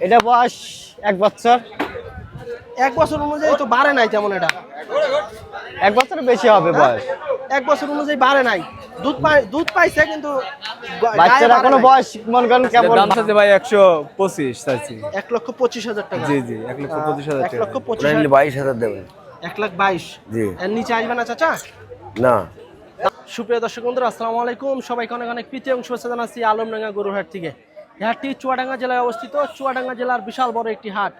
এটা বয়স এক বছর। এক বছর অনুযায়ী তো বাড়ে নাই তেমন এটা। এক বছরের বেশি হবে বয়স। এক বছর অনুযায়ী বাড়ে নাই। দুধ পাই দুধ পাইছে কিন্তু বাচ্চারা কোনো বয়স মনে করেন কেমন? দাম চাচ্ছে ভাই একশো পঁচিশ চাইছি। এক লক্ষ পঁচিশ হাজার টাকা। জি জি এক লক্ষ পঁচিশ হাজার এক টাকা। লক্ষ পঁচিশ ওটা নিলে হাজার- বাইশ হাজার দেবেন। এক লাখ বাইশ। জি। এর নিচে আসবে না চাচা? না। সুপ্রিয় দর্শক বন্ধুরা আসসালামু আলাইকুম। সবাইকে অনেক অনেক প্রীতি এবং শুভেচ্ছা জানাচ্ছি আলমডাঙ্গা গরুহাট থেকে। হাটটি চুয়াডাঙ্গা জেলায় অবস্থিত। চুয়াডাঙ্গা জেলার বিশাল বড় একটি হাট।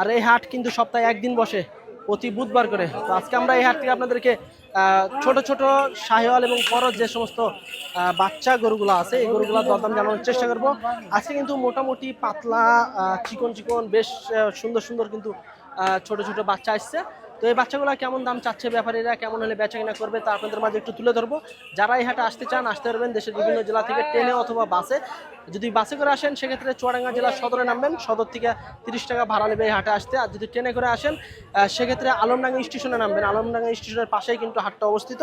আর এই হাট কিন্তু সপ্তাহে একদিন বসে, প্রতি বুধবার করে। তো আজকে আমরা এই হাট থেকে আপনাদেরকে ছোট ছোট শাহিওয়াল এবং করজ যে সমস্ত বাচ্চা গরুগুলো আছে, এই গরুগুলোর দরদাম জানানোর চেষ্টা করব। আজকে কিন্তু মোটামুটি পাতলা চিকন চিকন, বেশ সুন্দর সুন্দর কিন্তু ছোট ছোট বাচ্চা আসছে। তো এই বাচ্চাগুলো কেমন দাম চাচ্ছে ব্যাপারীরা, কেমন হলে বেচা কিনা করবে তা আপনাদের মাঝে একটু তুলে ধরবো। যারা এই হাটে আসতে চান, আসতে পারবেন দেশের বিভিন্ন জেলা থেকে ট্রেনে অথবা বাসে। যদি বাসে করে আসেন, সেক্ষেত্রে চুয়াডাঙ্গা জেলার সদরে নামবেন। সদর থেকে তিরিশ টাকা ভাড়া নেবে এই হাটে আসতে। আর যদি ট্রেনে করে আসেন সেক্ষেত্রে আলমডাঙ্গা স্টেশনে নামবেন। আলমডাঙ্গা স্টেশনের পাশেই কিন্তু হাটটা অবস্থিত।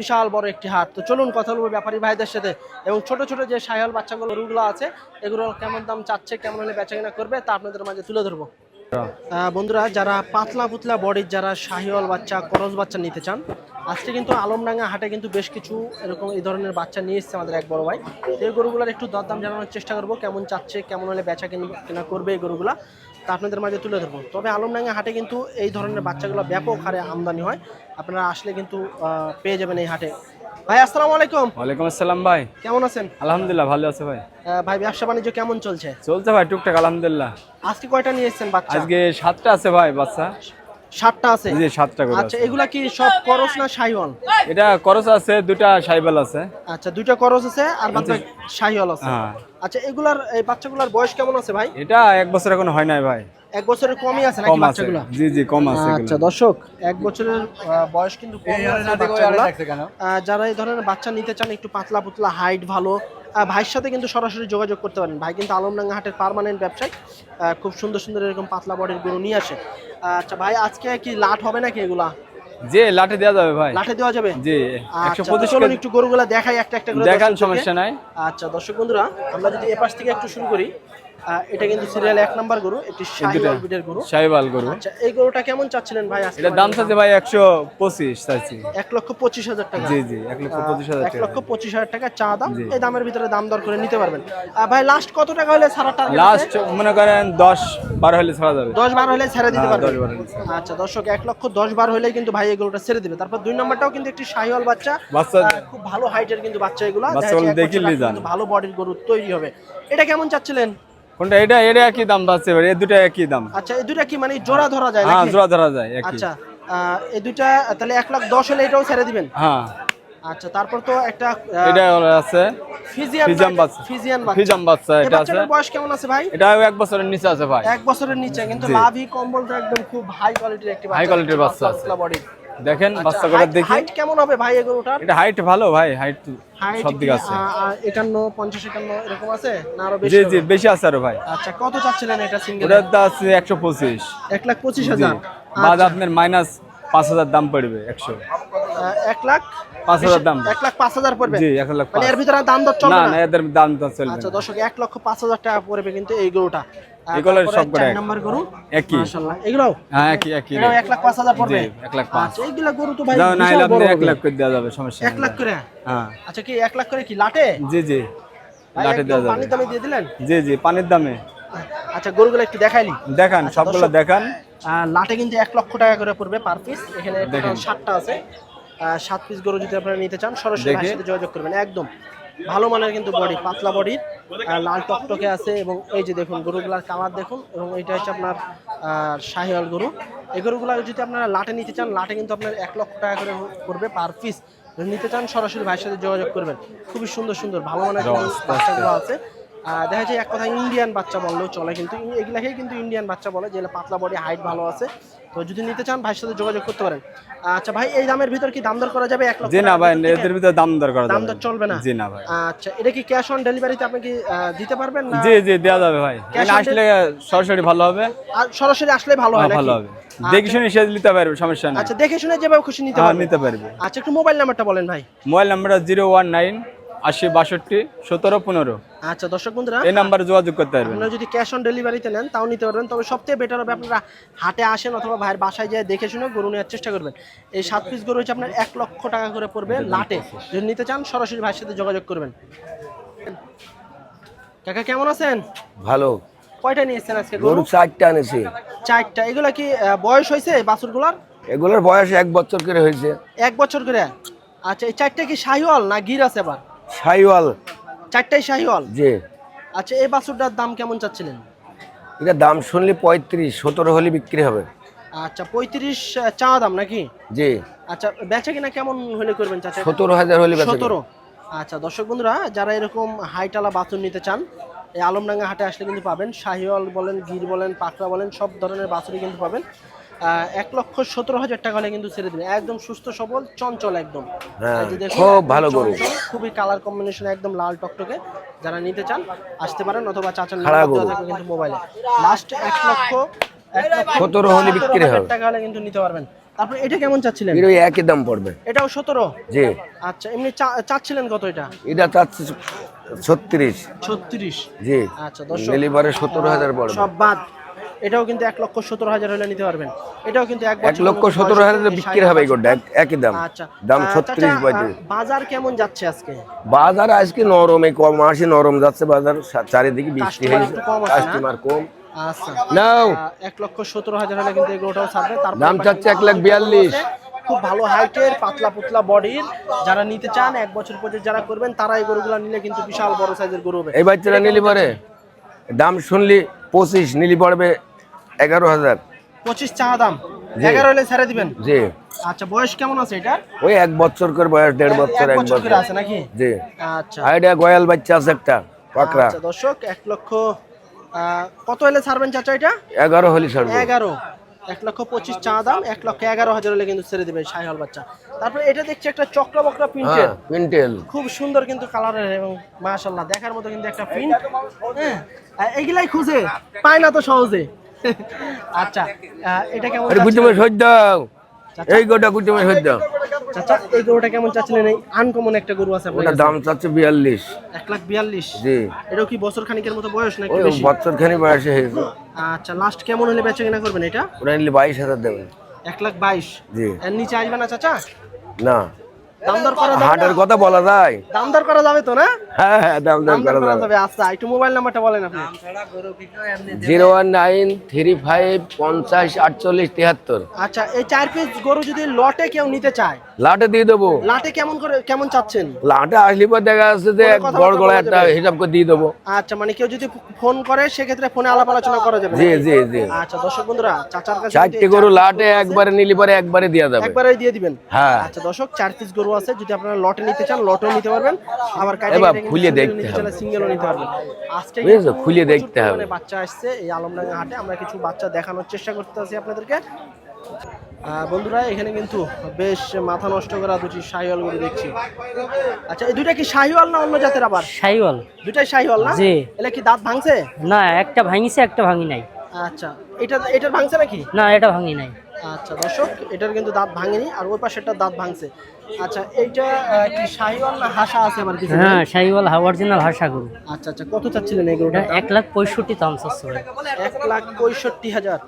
বিশাল বড় একটি হাট। তো চলুন কথা বলব ব্যাপারী ভাইদের সাথে এবং ছোট ছোট যে সায়াল বাচ্চাগুলো গরুগুলো আছে, এগুলো কেমন দাম চাচ্ছে, কেমন হলে বেচা কিনা করবে তা আপনাদের মাঝে তুলে ধরবো। বন্ধুরা, যারা পাতলা পুতলা বডির যারা শাহিওয়াল বাচ্চা, করজ বাচ্চা নিতে চান, আজকে কিন্তু আলমডাঙ্গা হাটে কিন্তু বেশ কিছু এরকম এই ধরনের বাচ্চা নিয়ে এসছে আমাদের এক বড় ভাই। এই গরুগুলোর একটু দরদাম জানানোর চেষ্টা করব, কেমন চাচ্ছে, কেমন হলে বেচা কেনা করবে এই গরুগুলা, তা আপনাদের মাঝে তুলে ধরবো। তবে আলমডাঙ্গা হাটে কিন্তু এই ধরনের বাচ্চাগুলো ব্যাপক হারে আমদানি হয়, আপনারা আসলে কিন্তু পেয়ে যাবেন এই হাটে। ভাই আসসালামু আলাইকুম। ওয়ালাইকুম আসসালাম ভাই। কেমন আছেন? আলহামদুলিল্লাহ ভালো আছে ভাই। ভাই ব্যবসা বাণিজ্য কেমন চলছে? চলছে ভাই টুকটাক আলহামদুলিল্লাহ। আজকে কয়টা নিয়ে এসছেন বাচ্চা? আজকে সাতটা আছে ভাই বাচ্চা। ষাটটা আছে? জি সাতটা করে আচ্ছা এগুলা কি সব করস না শাহিওয়াল? এটা করস আছে দুটা সাইবেল আছে। আচ্ছা দুইটা করস আছে আর বাদ বাকি শাহিওয়াল আছে। হ্যাঁ। আচ্ছা এগুলার এই বাচ্চাগুলার বয়স কেমন আছে ভাই? এটা এক বছর এখন হয় নাই ভাই। এক বছরের কমই আছে নাকি বাচ্চাগুলো? জি জি কম আছে আচ্ছা দর্শক এক বছরের বয়স কিন্তু কম আছে বাচ্চাগুলা। যারা এই ধরনের বাচ্চা নিতে চান একটু পাতলা পুতলা হাইট ভালো ভাইয়ের সাথে কিন্তু সরাসরি যোগাযোগ করতে পারেন। ভাই কিন্তু আলমডাঙ্গা হাটের পার্মানেন্ট ব্যবসায়ী আহ, খুব সুন্দর সুন্দর এরকম পাতলা বডির গরু নিয়ে আসে। আচ্ছা ভাই আজকে কি লাট হবে নাকি এগুলা? জি লাঠি দেওয়া যাবে ভাই। লাঠে দেওয়া যাবে? জি একশো আচ্ছা তো পঁচিশ চলুন একটু গরুগুলা দেখাই একটা একটা করে দেখান সমস্যা নাই। আচ্ছা দর্শক বন্ধুরা আমরা যদি এপাশ থেকে একটু শুরু করি এটা কিন্তু সিরিয়াল এক নাম্বার গরু একটি শাহিওয়াল বিটের গরু। গরু। আচ্ছা এই গরুটা কেমন চাচ্ছিলেন ভাই আজকে এটা দাম চাচ্ছে ভাই একশো পঁচিশ চাইছি। এক লক্ষ পঁচিশ হাজার টাকা। জি জি লক্ষ হাজার টাকা। লক্ষ পঁচিশ হাজার টাকা চা দাম। এই দামের ভিতরে দাম দর করে নিতে পারবেন। ভাই লাস্ট কত টাকা হলে ছাড়া টার্গেট লাস্ট মনে করেন দশ বারো হলে ছাড়া যাবে। দশ বার হলে ছেড়ে দিতে হ্যাঁ, পারবেন। 10 হলে আচ্ছা দর্শক এক লক্ষ দশ বার হলেই কিন্তু ভাই এগুলোটা ছেড়ে দিবে। তারপর দুই নম্বরটাও কিন্তু একটি শাহিওয়াল বাচ্চা। বাচ্চা খুব ভালো হাইটের কিন্তু বাচ্চা এগুলো। ভালো বডির গরু তৈরি হবে। এটা কেমন চাচ্ছিলেন? কোনটা? এটা এটা একই দাম এবার। এই দুটা একই দাম। আচ্ছা এই দুটা কি? মানে জোড়া ধরা যায় হ্যাঁ জোড়া ধরা যায় একই। আচ্ছা এই দুইটা তাহলে এক লাখ দশ হলে এটাও ছেড়ে দিবেন? হ্যাঁ। আচ্ছা তারপর তো একটা এটা আছে। ফিজিয়ান বাচ্চা। ফিজিয়ান বাচ্চা। ফিজাম বাচ্চা এটা আছে। বয়স কেমন আছে ভাই? এটা এক বছরের নিচে আছে ভাই। এক বছরের নিচে কিন্তু। লাভি কম্বল তো একদম খুব হাই কোয়ালিটির একটি বাচ্চা। High quality বাচ্চা আছে। বডি দেখেন বাচ্চা করে দেখি। হাইট কেমন হবে ভাই এগুলোটার? এটা হাইট ভালো ভাই হাইট সব দিকে আছে। একান্ন পঞ্চাশ একান্ন এরকম আছে? না আরও বেশি জি জি বেশি আছে আরও ভাই। আচ্ছা কত চাচ্ছিলেন এটা সিঙ্গেল ওটার দাম আছে একশো পঁচিশ। এক লাখ পঁচিশ জি। হাজার বাদ আচ্ছা, আপনার মাইনাস পাঁচ হাজার দাম পড়বে একশো। আহ, এক লাখ? পাঁচ হাজার দাম। এক লাখ পাঁচ হাজার পড়বে? জি এক লাখ মানে এর ভিতরে দাম দর চলবে না না? এদের দাম তো চলবে আচ্ছা দর্শক এক লক্ষ পাঁচ হাজার টাকা পড়বে কিন্তু এই গরুটা আর এগুলোর তারপরে সবকটা চার এক। নাম্বার গরু? একই। মাশাআল্লাহ। এগুলো হ্যাঁ একই একই এটাও এক লাখ পাঁচ হাজার পড়বে? জি, লাখ পাঁচ। আচ্ছা গরু তো ভাই যাও না বিশাল হলে আপনি বড় এক হবে। লাখ করে দেওয়া যাবে সমস্যা এক লাখ করে? হ্যাঁ। আচ্ছা কি এক লাখ করে কি লাটে? জি জি। ভাই, দেওয়া যাবে। পানির দামে দিয়ে দিলেন? জি জি পানির দামে। আচ্ছা গরুগুলো একটু দেখাইলি। দেখান আচ্ছা, সবগুলো দেখান। লাটে কিন্তু এক লক্ষ টাকা করে পড়বে পার পিস এখানে দেখেন। টোটাল সাতটা আছে। সাত পিস গরু যদি আপনারা নিতে চান সরাসরি যোগাযোগ করবেন একদম। ভালো মানের কিন্তু বডি পাতলা বডি লাল টকটকে আছে এবং এই যে দেখুন গরুগুলার কালার দেখুন এবং এটা হচ্ছে আপনার শাহিওয়াল গরু। এই গরুগুলো যদি আপনারা লাটে নিতে চান লাটে কিন্তু আপনার এক লক্ষ টাকা করে পড়বে পার পিস নিতে চান সরাসরি ভাইয়ের সাথে যোগাযোগ করবেন। খুবই সুন্দর সুন্দর ভালো মানের বাচ্চাগুলো আছে। দেখা যায় এক কথা ইন্ডিয়ান বাচ্চা বললেও চলে কিন্তু এগুলাকেই কিন্তু ইন্ডিয়ান বাচ্চা বলে যেগুলো পাতলা বডি হাইট ভালো আছে। তো যদি নিতে চান ভাইয়ের সাথে যোগাযোগ করতে পারেন। আচ্ছা ভাই এই দামের ভিতর কি দাম দর করা যাবে? এক লক্ষ জি না ভাই এদের ভিতরে দাম দর করা দাম দর চলবে না? জি না ভাই। আচ্ছা এটা কি ক্যাশ অন ডেলিভারিতে আপনি কি দিতে পারবেন না? জি জি দেওয়া যাবে ভাই। আসলে সরাসরি ভালো হবে। আর সরাসরি আসলে ভালো হয় হ্যাঁ, নাকি? ভালো হবে। দেখে শুনে সে নিতে পারবে সমস্যা নেই। আচ্ছা দেখে শুনে যেভাবে খুশি নিতে হ্যাঁ পারবেন নিতে পারবে। আচ্ছা একটু মোবাইল নাম্বারটা বলেন ভাই। Mobile number zero one nine আশি বাষট্টি সতেরো পনেরো। আচ্ছা দর্শক বন্ধুরা এই নাম্বারে যোগাযোগ করতে পারবেন। আপনারা যদি ক্যাশ অন ডেলিভারিতে নেন তাও নিতে পারবেন। তবে সবথেকে বেটার হবে আপনারা হাটে আসেন অথবা ভাইয়ের বাসায় যেয়ে দেখে শুনে গরু নেওয়ার চেষ্টা করবেন। এই সাত পিস গরু হচ্ছে আপনার এক লক্ষ টাকা করে পড়বে লাটে। যদি নিতে চান সরাসরি ভাইয়ের সাথে যোগাযোগ করবেন। কাকা কেমন আছেন? ভালো। কয়টা নিয়েছেন আজকে গরু? চারটা আনেছি চারটা। এগুলা কি বয়স হয়েছে বাছুরগুলার? এগুলোর বয়স এক বছর করে হয়েছে। এক বছর করে? আচ্ছা এই চারটা কি শাহিওয়াল না গির আছে এবার সাইওয়াল চারটাই শাহিওয়াল? যে আচ্ছা এই বাছুরটার দাম কেমন চাচ্ছিলেন? এটা দাম শুনলে পঁয়ত্রিশ সতেরো হলে বিক্রি হবে। আচ্ছা পঁয়ত্রিশ চা দাম নাকি? জি। আচ্ছা বেচা কিনা কেমন হলে করবেন চাচা? সতেরো হাজার হলে বেচা সতেরো। আচ্ছা দর্শক বন্ধুরা যারা এরকম হাইটালা বাছুর নিতে চান এই আলমডাঙ্গা হাটে আসলে কিন্তু পাবেন। শাহিওয়াল বলেন গির বলেন পাকড়া বলেন সব ধরনের বাছুরই কিন্তু পাবেন। এক লক্ষ সতেরো হাজার টাকা হলে কিন্তু ছেড়ে দেবেন। একদম সুস্থ সবল চঞ্চল একদম। হ্যাঁ, খুব ভালো গরু। খুবই কালার কম্বিনেশন একদম লাল টকটকে। যারা নিতে চান আসতে পারেন অথবা চাচার কিন্তু মোবাইলে লাস্ট এক লক্ষ সতেরো হলে বিক্রি হবে। টাকা হলে কিন্তু নিতে পারবেন। তারপর এটা কেমন চাচ্ছিলেন? এর একই দাম পড়বে। এটাও সতেরো? জি। আচ্ছা এমনি চাচ্ছিলেন কত এটা? এটা চাচ্ছে ছত্রিশ। ছত্রিশ। জি। আচ্ছা দর্শক ডেলিভারি সতেরো হাজার পড়বে। সব বাদ। এটাও কিন্তু এক লক্ষ সতেরো হাজার হলে নিতে পারবেন। এটাও কিন্তু এক লক্ষ সতেরো হাজার বিক্রি হবে। গোটা একই দাম। আচ্ছা। দাম ছত্রিশ পঁয়ত্রিশ বাজার কেমন যাচ্ছে আজকে? বাজার আজকে নরম এই কম মাসে নরম যাচ্ছে বাজার। চারিদিকে বৃষ্টি হয়েছে। কম কাস্টমার কম। আচ্ছা। নাও। এক লক্ষ সতেরো হাজার হলে কিন্তু এগুলোটাও ছাড়বে। তারপর দাম চাচ্ছে এক লাখ বিয়াল্লিশ। খুব ভালো হাইটের পাতলা পুতলা বডির যারা নিতে চান এক বছর পর্যন্ত যারা করবেন তারা এই গরুগুলো নিলে কিন্তু বিশাল বড় সাইজের গরু হবে। এই বাচ্চারা নিলি পরে? দাম শুনলি পঁচিশ নিলি পড়বে এগারো হাজার। পঁচিশ চা দাম। এগারো হলে ছেড়ে দিবেন? জি। আচ্ছা বয়স কেমন আছে এটা ওই এক বছর করে বয়স দেড় বছর এক বছর আছে নাকি? জি। আচ্ছা। আইডিয়া গয়াল বাচ্চা আছে একটা পাকড়া। আচ্ছা দর্শক এক লক্ষ কত হলে ছাড়বেন চাচা এটা? এগারো হলে ছাড়বেন এগারো। এক লক্ষ পঁচিশ চা দাম এক লক্ষ এগারো হাজার হলে কিন্তু ছেড়ে দেবে সাইহল বাচ্চা। তারপরে এটা দেখছি একটা চক্র বক্রা প্রিন্টেল হ্যাঁ খুব সুন্দর কিন্তু কালারের এবং মাশাল্লাহ দেখার মতো কিন্তু একটা প্রিন্ট হ্যাঁ এগুলাই খুঁজে পায় না তো সহজে। আচ্ছা এটা কেমন বুঝতে পারছি? দাও। এই গোটা মাছ হইত দাও। চাচা এই গরুটা কেমন চাচ্ছিলেন এই আনকমন একটা গরু আছে ওটা দাম চাচ্ছে বিয়াল্লিশ। এক লাখ বিয়াল্লিশ? জি। এটাও কি বছর খানিকের মতো বয়স নাকি বেশি? বছর খানিক বয়সে হয়েছে। আচ্ছা লাস্ট কেমন হলে বেচা কিনা করবেন এটা? ওটা নিলে বাইশ হাজার দেবেন। এক লাখ বাইশ। জি। এর নিচে আসবে না চাচা? না। হাটের কথা বলা যায়। দাম দর করা যাবে তো না? হ্যাঁ হ্যাঁ দাম দাম দাম দর করা করা যাবে। যাবে। আচ্ছা একটু মোবাইল নাম্বারটা বলেন আপনি। Zero one nine three five পঞ্চাশ আটচল্লিশ তিয়াত্তর আচ্ছা এই চার পিস গরু যদি লটে কেউ নিতে চায় লাটে দিয়ে দেবো। লাটে কেমন করে কেমন চাচ্ছেন? লাটে আসলে পর দেখা যাচ্ছে যে এক কথা বড় বলা গলা একটা হিসাব করে দিয়ে দেবো। আচ্ছা মানে কেউ যদি ফোন করে সেক্ষেত্রে ফোনে আলাপ আলোচনা করা যাবে। জি জি জি। আচ্ছা দর্শক বন্ধুরা চাচার কাছে চারটি গরু লাটে একবারে নিলি পরে একবারে দেওয়া যাবে। একবারে দিয়ে দিবেন? হ্যাঁ। আচ্ছা দর্শক চার পিস গরু আছে যদি আপনারা লটে নিতে চান লটও নিতে পারবেন। আবার কাটে এবার খুলে দেখতে হবে। সিঙ্গেলও নিতে পারবেন। আজকে বুঝেছ? খুলে দেখতে হবে। বাচ্চা আসছে এই আলমডাঙ্গা হাটে। আমরা কিছু বাচ্চা দেখানোর চেষ্টা করতেছি আপনাদেরকে। বন্ধুরা এখানে কিন্তু বেশ মাথা নষ্ট করা দুটি শাহিওয়াল গরু দেখছি। আচ্ছা এই দুইটা কি শাহিওয়াল না অন্য জাতের আবার? শাহিওয়াল। দুটাই শাহিওয়াল না? জি। এলে কি দাঁত ভাঙছে? না একটা ভাঙিছে একটা ভাঙি নাই। আচ্ছা এটা এটা ভাঙছে নাকি? না এটা ভাঙি নাই। আচ্ছা দর্শক এটার কিন্তু দাঁত ভাঙেনি আর ওই পাশে দাঁত ভাঙছে। আচ্ছা এইটা কি শাহিওয়াল না হাসা আছে আবার কিছু? হ্যাঁ সাইওয়াল অরিজিনাল হাসা গরু। আচ্ছা আচ্ছা কত চাচ্ছিলেন এই গরুটা? এক লাখ পঁয়ষট্টি দাম চাচ্ছে ভাই। এক লাখ পঁয়ষট্টি হাজার।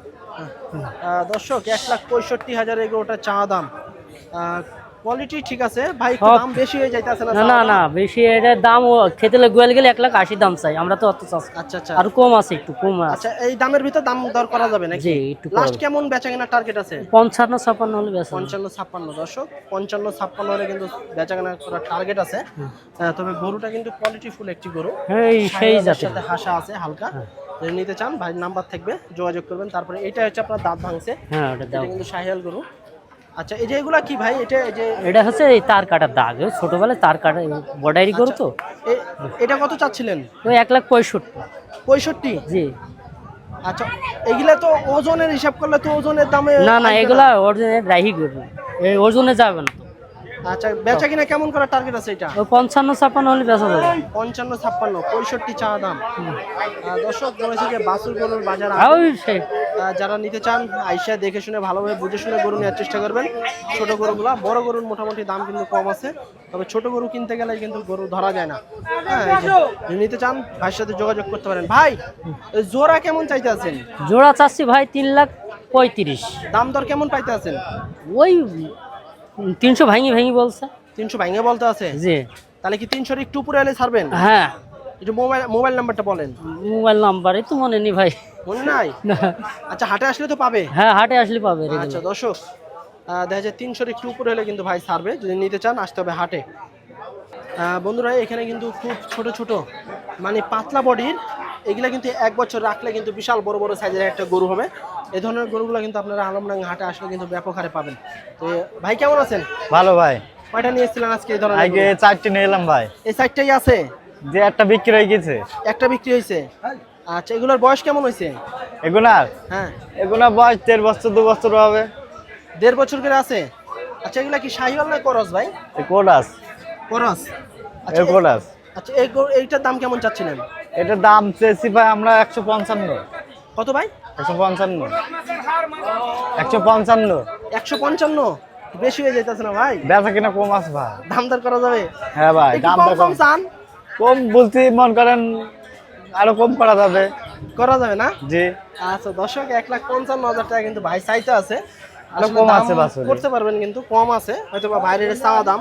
দর্শক এক লাখ পঁয়ষট্টি হাজার এই গরুটা চা দাম। কোয়ালিটি ঠিক আছে? ভাই দাম বেশি হয়ে যাইতেছে না না না বেশি দাম খেতে গোয়াল গেলে লাখ আশি দাম চাই। আমরা তো অত আচ্ছা আচ্ছা। আর কম আছে একটু কম আছে। আচ্ছা এই দামের ভিতর দাম দর করা যাবে নাকি? জি একটু লাস্ট কেমন বেচা কেনার টার্গেট আছে? পঞ্চান্ন ছাপান্ন হলে বেশ পঞ্চান্ন ছাপ্পান্ন দর্শক। পঞ্চান্ন ছাপ্পান্ন হলে কিন্তু বেচা কেনা করার টার্গেট আছে। তবে গরুটা কিন্তু কোয়ালিটি ফুল একটি গরু। এই সেই জাতের। সাথে হাসা আছে হালকা। যদি নিতে চান ভাই নাম্বার থাকবে যোগাযোগ করবেন। তারপরে এটা হচ্ছে আপনার দাঁত ভাঙছে। হ্যাঁ এটা কিন্তু শাহিয়াল গরু। আচ্ছা এই যে এগুলা কি ভাই? এটা এই যে এটা হচ্ছে এই তার কাটার দাগ। ছোটবেলায় তার কাটা বর্ডারি গরু তো এটা কত চাচ্ছিলেন? ওই এক লাখ পঁয়ষট্টি। পঁয়ষট্টি? জি। আচ্ছা এগুলা তো ওজনের হিসাব করলে তো ওজনের দামে না না এগুলা অরিজিনাল রাহি গরু। এই ওজনে যাবে না আচ্ছা বেচা কিনা কেমন করার টার্গেট আছে এটা? পঞ্চান্ন ছাপান্ন হলে বেচা যাবে। পঞ্চান্ন ছাপ্পান্ন পঁয়ষট্টি চা দাম। দর্শক বলেছে যে বাসুর গরুর বাজার যারা নিতে চান আইসা দেখে শুনে ভালোভাবে বুঝে শুনে গরু নেওয়ার চেষ্টা করবেন। ছোট গরুগুলা বড় গরুর মোটামুটি দাম কিন্তু কম আছে। তবে ছোট গরু কিনতে গেলে কিন্তু গরু ধরা যায় না। হ্যাঁ, নিতে চান ভাইয়ের সাথে যোগাযোগ করতে পারেন। ভাই জোড়া কেমন চাইতে আছেন? জোড়া চাচ্ছি ভাই তিন লাখ পঁয়ত্রিশ। দাম দর কেমন পাইতে আছেন? ওই তিনশো ভাঙি ভাঙি বলছে। তিনশো ভাঙে বলতে আছে? জি। তাহলে কি তিনশোর একটু উপরে এলে ছাড়বেন? হ্যাঁ। একটু মোবাইল মোবাইল নাম্বারটা বলেন। মোবাইল নাম্বারই তো মনে নেই ভাই। মনে নাই? আচ্ছা হাটে আসলে তো পাবে? হ্যাঁ হাটে আসলে পাবে আচ্ছা দর্শক দেখা যায় তিনশোর একটু উপরে হলে কিন্তু ভাই ছাড়বে যদি নিতে চান আসতে হবে হাটে। বন্ধুরা এখানে কিন্তু খুব ছোট ছোট মানে পাতলা বডির এগুলা কিন্তু এক বছর রাখলে কিন্তু বিশাল বড় বড় সাইজের একটা গরু হবে। এই ধরনের গরুগুলো কিন্তু আপনারা আলমডাঙ্গা হাটে আসলে কিন্তু ব্যাপক হারে পাবেন। তো ভাই কেমন আছেন? ভালো ভাই। কয়টা নিয়ে এসেছিলেন আজকে এই ধরনের আগে? চারটি নিয়ে এলাম ভাই। এই সাইডটাই আছে? যে একটা বিক্রি হয়ে গেছে। একটা বিক্রি হয়েছে? আচ্ছা এগুলোর বয়স কেমন হয়েছে? এগুনার হ্যাঁ। এগুনা বয়স দেড় বছর দু বছর হবে। দেড় বছর করে আছে? আচ্ছা এগুলা কি শাহিওয়াল না করস ভাই? কোডাস করস। এই কোডাস আচ্ছা এই এইটার দাম কেমন চাচ্ছিলেন? এটার দাম চেয়েছি ভাই আমরা একশো পঞ্চান্ন। কত ভাই? একশো পঞ্চান্ন। একশো পঞ্চান্ন। একশো পঞ্চান্ন? বেশি হয়ে যাইতেছে না ভাই? বেচা কিনা কম আছে ভাই। দাম দর করা যাবে? হ্যাঁ ভাই দাম কম। চান। কম বলছি মন করেন আরও কম করা যাবে। করা যাবে না? জি। আচ্ছা দর্শক এক লাখ পঞ্চান্ন হাজার টাকা কিন্তু ভাই চাইতে আছে। কম আছে করতে পারবেন কিন্তু কম আছে হয়তো বাইরের চাওয়া দাম।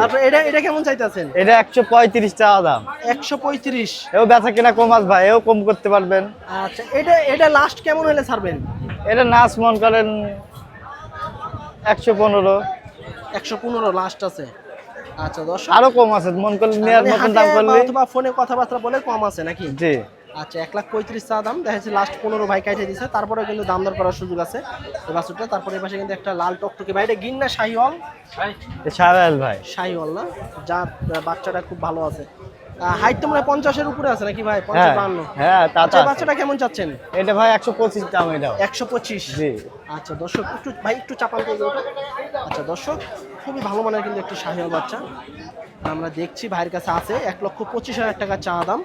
তারপর এটা এটা কেমন চাইতেছেন এটা একশো পঁয়ত্রিশ টাকা দাম। একশো পঁয়ত্রিশ। এও বেচা কিনা কম আছে ভাই এও কম করতে পারবেন। আচ্ছা এটা এটা লাস্ট কেমন হলে ছাড়বেন? এটা নাচ মন করেন একশো পনেরো। একশো পনেরো লাস্ট আছে। আচ্ছা দর্শক আরও কম আছে মন করলে নেওয়ার মানে মতন দাম করলে। অথবা ফোনে কথাবার্তা বলে কম আছে নাকি? জি। আচ্ছা এক লাখ পঁয়ত্রিশ চা দাম দেখা যাচ্ছে লাস্ট পনেরো ভাই কাইটে দিছে তারপরে কিন্তু দাম দর করার সুযোগ আছে এই বাছুরটা। তারপরে এই পাশে কিন্তু একটা লাল টকটকে ভাই এটা গিন না শাহিওয়াল ভাই। শাহিওয়াল না? যা বাচ্চাটা খুব ভালো আছে। হাইট তো মনে হয় পঞ্চাশের উপরে আছে নাকি ভাই? পঞ্চাশ হ্যাঁ হ্যাঁ তা আচ্ছা বাচ্চাটা কেমন চাচ্ছেন? এটা ভাই একশো পঁচিশ দাম এটাও। একশো পঁচিশ। জি। আচ্ছা দর্শক একটু ভাই একটু চাপান করে দেবো তো। আচ্ছা দর্শক খুবই ভালো মানের কিন্তু একটি শাহিওয়াল বাচ্চা। আমরা দেখছি ভাইয়ের কাছে আছে এক লক্ষ পঁচিশ হাজার টাকা চা দাম।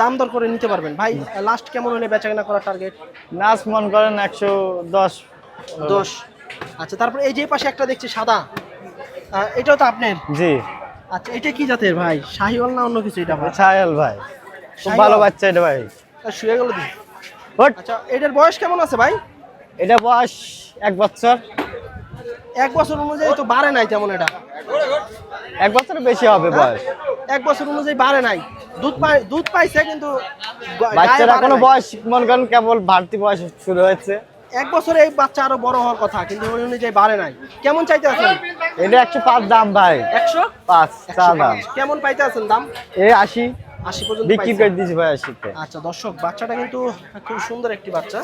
দাম দর করে নিতে পারবেন। ভাই লাস্ট কেমন হলে বেচা কেনা করার টার্গেট নাচ মন করেন একশো দশ। দশ। আচ্ছা তারপরে এই যে পাশে একটা দেখছি সাদা। এটাও তো আপনার? জি। আচ্ছা এটা কি জাতের ভাই? শাহিওয়াল না অন্য কিছু এটা ভাই? সায়াল ভাই। খুব ভালো বাচ্চা এটা ভাই। শুয়ে গেল আচ্ছা এটার বয়স কেমন আছে ভাই? এটা বয়স এক বছর। এক বছর অনুযায়ী তো বাড়ে নাই তেমন এটা। এক বছরের বেশি হবে বয়স। এক বছর অনুযায়ী বাড়ে নাই। দুধ পাই দুধ পাইছে কিন্তু বাচ্চার এখনও বয়স মনে করেন কেবল বাড়তি বয়স শুরু হয়েছে। এক বছরে এই বাচ্চা আরও বড় হওয়ার কথা কিন্তু ওই অনুযায়ী বাড়ে নাই। কেমন চাইতে আছেন? এটা একশো পাঁচ দাম ভাই। একশো? পাঁচ দাম। কেমন পাইতে আছেন দাম? এই আশি। আশি পর্যন্ত বিক্রি করে দিয়েছি ভাই আশিতে। আচ্ছা দর্শক বাচ্চাটা কিন্তু খুব সুন্দর একটি বাচ্চা।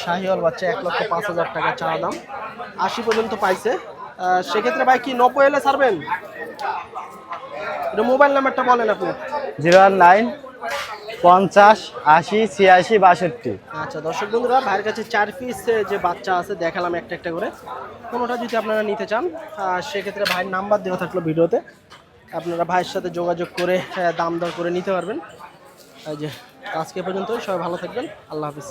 শাহিওয়াল বাচ্চা এক লক্ষ পাঁচ হাজার টাকা চা দাম। আশি পর্যন্ত পাইছে। সেক্ষেত্রে ভাই কি নব্বই এলে ছাড়বেন? মোবাইল নাম্বারটা বলেন আপনি। জিরো নাইন পঞ্চাশ আশি ছিয়াশি বাষট্টি। আচ্ছা দর্শক বন্ধুরা ভাইয়ের কাছে চার পিস যে বাচ্চা আছে দেখালাম একটা একটা করে। কোনোটা যদি আপনারা নিতে চান সেক্ষেত্রে ভাইয়ের নাম্বার দেওয়া থাকল ভিডিওতে। আপনারা ভাইয়ের সাথে যোগাযোগ করে দাম দর করে নিতে পারবেন। এই যে আজকে পর্যন্ত সবাই ভালো থাকবেন। আল্লাহ হাফিজ।